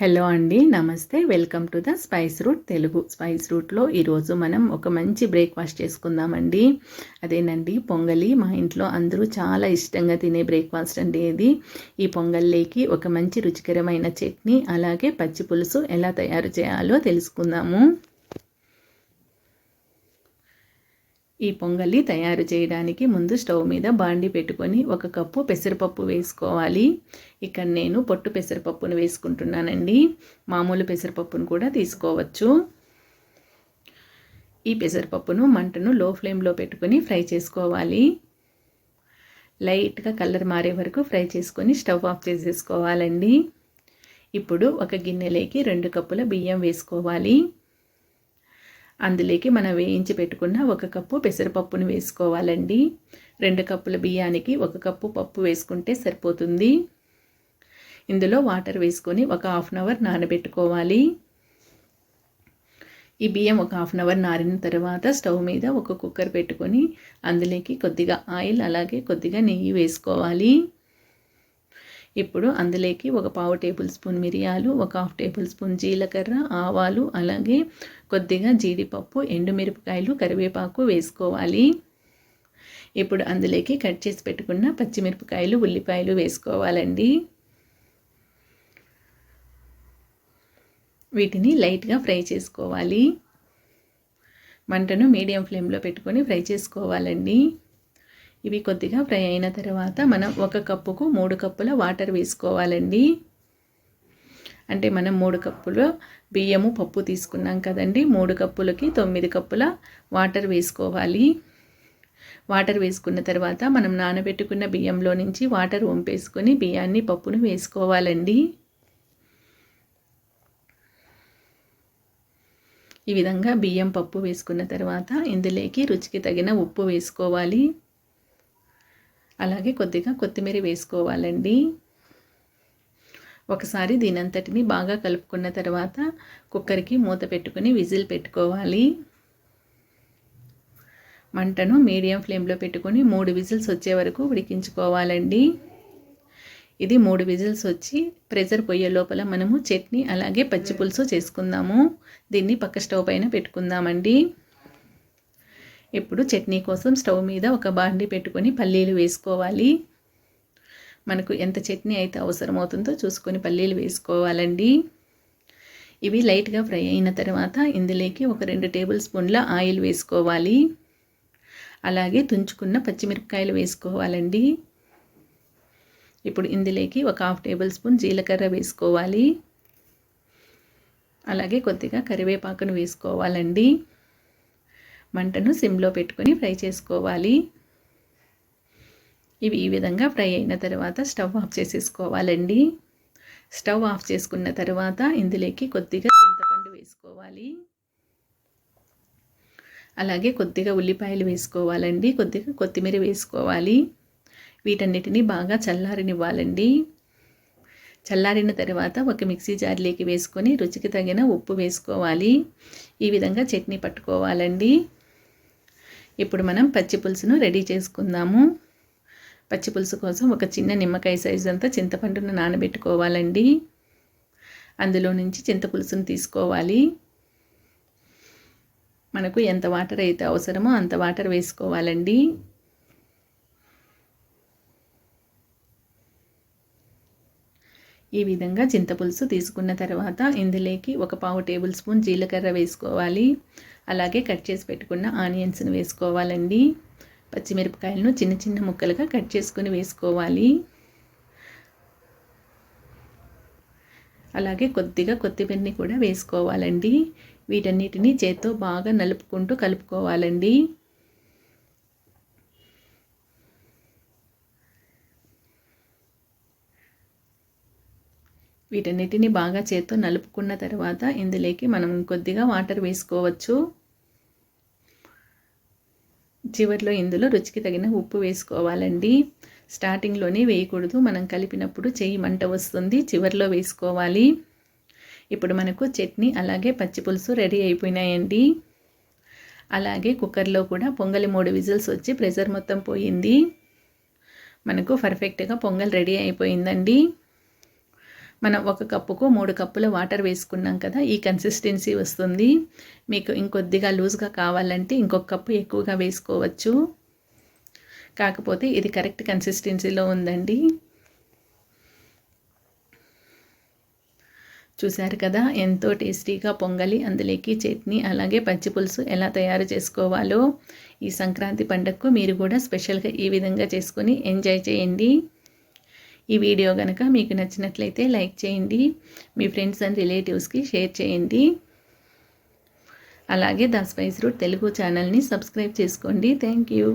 Hello అండి నమస్తే. Welcome to the spice route Telugu. Spice రూట్లో ఈరోజు మనం ఒక మంచి బ్రేక్ఫాస్ట్ చేసుకుందామండి. అదేనండి పొంగలి. మా ఇంట్లో అందరూ చాలా ఇష్టంగా తినే బ్రేక్ఫాస్ట్ అండి ఇది. ఈ పొంగల్లేకి ఒక మంచి రుచికరమైన చట్నీ అలాగే పచ్చి పులుసు ఎలా తయారు చేయాలో తెలుసుకుందాము. ఈ పొంగలి తయారు చేయడానికి ముందు స్టవ్ మీద బాండి పెట్టుకొని ఒక కప్పు పెసరపప్పు వేసుకోవాలి. ఇక్కడ నేను పొట్టు పెసరపప్పును వేసుకుంటున్నానండి. మామూలు పెసరపప్పును కూడా తీసుకోవచ్చు. ఈ పెసరపప్పును మంటను లో ఫ్లేమ్లో పెట్టుకొని ఫ్రై చేసుకోవాలి. లైట్గా కలర్ మారే వరకు ఫ్రై చేసుకొని స్టవ్ ఆఫ్ చేసేసుకోవాలండి. ఇప్పుడు ఒక గిన్నెలోకి రెండు కప్పుల బియ్యం వేసుకోవాలి. అందులోకి మనం వేయించి పెట్టుకున్న ఒక కప్పు పెసరపప్పును వేసుకోవాలండి. రెండు కప్పుల బియ్యానికి ఒక కప్పు పప్పు వేసుకుంటే సరిపోతుంది. ఇందులో వాటర్ వేసుకొని ఒక హాఫ్ అన్ అవర్ నానబెట్టుకోవాలి. ఈ బియ్యం ఒక హాఫ్ అన్ అవర్ నారిన తర్వాత స్టవ్ మీద ఒక కుక్కర్ పెట్టుకొని అందులోకి కొద్దిగా ఆయిల్ అలాగే కొద్దిగా నెయ్యి వేసుకోవాలి. ఇప్పుడు అందులోకి ఒక పావు టేబుల్ స్పూన్ మిరియాలు ఒక హాఫ్ టేబుల్ స్పూన్ జీలకర్ర ఆవాలు అలాగే కొద్దిగా జీడిపప్పు ఎండుమిరపకాయలు కరివేపాకు వేసుకోవాలి. ఇప్పుడు అందులోకి కట్ చేసి పెట్టుకున్న పచ్చిమిరపకాయలు ఉల్లిపాయలు వేసుకోవాలండి. వీటిని లైట్గా ఫ్రై చేసుకోవాలి. మంటను మీడియం ఫ్లేమ్లో పెట్టుకొని ఫ్రై చేసుకోవాలండి. ఇవి కొద్దిగా ఫ్రై అయిన తర్వాత మనం ఒక కప్పుకు మూడు కప్పుల వాటర్ వేసుకోవాలండి. అంటే మనం మూడు కప్పులు బియ్యము పప్పు తీసుకున్నాం కదండి. మూడు కప్పులకి తొమ్మిది కప్పుల వాటర్ వేసుకోవాలి. వాటర్ వేసుకున్న తర్వాత మనం నానబెట్టుకున్న బియ్యంలో నుంచి వాటర్ వంపేసుకొని బియ్యాన్ని పప్పును వేసుకోవాలండి. ఈ విధంగా బియ్యం పప్పు వేసుకున్న తర్వాత ఇందులోకి రుచికి తగిన ఉప్పు వేసుకోవాలి. అలాగే కొద్దిగా కొత్తిమీర వేసుకోవాలండి. ఒకసారి దీనంతటిని బాగా కలుపుకున్న తర్వాత కుక్కర్కి మూత పెట్టుకుని విజిల్ పెట్టుకోవాలి. మంటను మీడియం ఫ్లేమ్లో పెట్టుకొని మూడు విజిల్స్ వచ్చే వరకు ఉడికించుకోవాలండి. ఇది మూడు విజిల్స్ వచ్చి ప్రెషర్ పోయే లోపల మనము చట్నీ అలాగే పచ్చి పులుసు చేసుకుందాము. దీన్ని పక్క స్టవ్ పైన పెట్టుకుందామండి. ఇప్పుడు చట్నీ కోసం స్టవ్ మీద ఒక బాండి పెట్టుకొని పల్లీలు వేసుకోవాలి. మనకు ఎంత చట్నీ అయితే అవసరమవుతుందో చూసుకొని పల్లీలు వేసుకోవాలండి. ఇవి లైట్గా ఫ్రై అయిన తర్వాత ఇందులోకి ఒక రెండు టేబుల్ స్పూన్ల ఆయిల్ వేసుకోవాలి. అలాగే తుంచుకున్న పచ్చిమిరపకాయలు వేసుకోవాలండి. ఇప్పుడు ఇందులోకి ఒక హాఫ్ టేబుల్ స్పూన్ జీలకర్ర వేసుకోవాలి. అలాగే కొద్దిగా కరివేపాకును వేసుకోవాలండి. మంటను సిమ్లో పెట్టుకొని ఫ్రై చేసుకోవాలి. ఇవి ఈ విధంగా ఫ్రై అయిన తర్వాత స్టవ్ ఆఫ్ చేసేసుకోవాలండి. స్టవ్ ఆఫ్ చేసుకున్న తర్వాత ఇందులోకి కొద్దిగా చింతపండు వేసుకోవాలి. అలాగే కొద్దిగా ఉల్లిపాయలు వేసుకోవాలండి. కొద్దిగా కొత్తిమీర వేసుకోవాలి. వీటన్నిటిని బాగా చల్లారనివ్వాలండి. చల్లారిన తర్వాత ఒక మిక్సీ జార్లోకి వేసుకొని రుచికి తగిన ఉప్పు వేసుకోవాలి. ఈ విధంగా చట్నీ పట్టుకోవాలండి. ఇప్పుడు మనం పచ్చి పులుసును రెడీ చేసుకుందాము. పచ్చి పులుసు కోసం ఒక చిన్న నిమ్మకాయ సైజు అంతా చింతపండును నానబెట్టుకోవాలండి. అందులో నుంచి చింతపులుసును తీసుకోవాలి. మనకు ఎంత వాటర్ అయితే అవసరమో అంత వాటర్ వేసుకోవాలండి. ఈ విధంగా చింతపులుసు తీసుకున్న తర్వాత ఇందులోకి ఒక పావు టేబుల్ స్పూన్ జీలకర్ర వేసుకోవాలి. అలాగే కట్ చేసి పెట్టుకున్న ఆనియన్స్ని వేసుకోవాలండి. పచ్చిమిరపకాయలను చిన్న చిన్న ముక్కలుగా కట్ చేసుకుని వేసుకోవాలి. అలాగే కొద్దిగా కొత్తిమీరని కూడా వేసుకోవాలండి. వీటన్నిటిని చేత్తో బాగా నలుపుకుంటూ కలుపుకోవాలండి. వీటన్నిటిని బాగా చేత్తో నలుపుకున్న తర్వాత ఇందులోకి మనం కొద్దిగా వాటర్ వేసుకోవచ్చు. చివరిలో ఇందులో రుచికి తగిన ఉప్పు వేసుకోవాలండి. స్టార్టింగ్లోనే వేయకూడదు. మనం కలిపినప్పుడు చెయ్యి మంట వస్తుంది. చివరిలో వేసుకోవాలి. ఇప్పుడు మనకు చట్నీ అలాగే పచ్చిపులుసు రెడీ అయిపోయినాయండి. అలాగే కుక్కర్లో కూడా పొంగలి మూడు విజిల్స్ వచ్చి ప్రెషర్ మొత్తం పోయింది. మనకు పర్ఫెక్ట్గా పొంగల్ రెడీ అయిపోయిందండి. మనం ఒక కప్పుకు మూడు కప్పుల వాటర్ వేసుకున్నాం కదా ఈ కన్సిస్టెన్సీ వస్తుంది. మీకు ఇంకొద్దిగా లూజ్గా కావాలంటే ఇంకొక కప్పు ఎక్కువగా వేసుకోవచ్చు. కాకపోతే ఇది కరెక్ట్ కన్సిస్టెన్సీలో ఉందండి. చూశారు కదా ఎంతో టేస్టీగా పొంగలి అందులోకి చట్నీ అలాగే పచ్చి పులుసు ఎలా తయారు చేసుకోవాలో. ఈ సంక్రాంతి పండుగకు మీరు కూడా స్పెషల్గా ఈ విధంగా చేసుకొని ఎంజాయ్ చేయండి. ఈ వీడియో కనుక మీకు నచ్చినట్లయితే లైక్ చేయండి మీ ఫ్రెండ్స్ అండ్ రిలేటివ్స్కి షేర్ చేయండి. అలాగే ద స్పైస్ రూట్ తెలుగు ఛానల్ని సబ్స్క్రైబ్ చేసుకోండి. Thank you